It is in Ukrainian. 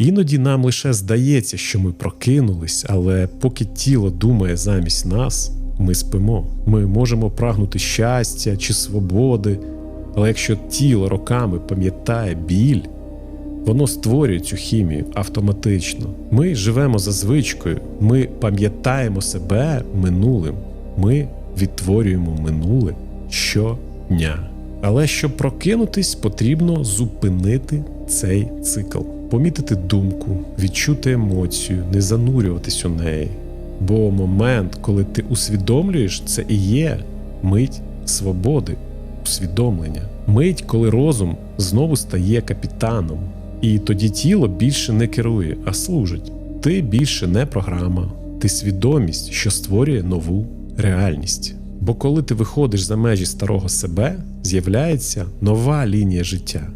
Іноді нам лише здається, що ми прокинулись, але поки тіло думає замість нас, ми спимо. Ми можемо прагнути щастя чи свободи, але якщо тіло роками пам'ятає біль, воно створює цю хімію автоматично. Ми живемо за звичкою, ми пам'ятаємо себе минулим, ми відтворюємо минуле щодня. Але щоб прокинутись, потрібно зупинити цей цикл, помітити думку, відчути емоцію, не занурюватись у неї. Бо момент, коли ти усвідомлюєш, це і є мить свободи, усвідомлення, мить, коли розум знову стає капітаном, і тоді тіло більше не керує, а служить. Ти більше не програма, ти свідомість, що створює нову реальність. Бо коли ти виходиш за межі старого себе, з'являється нова лінія життя,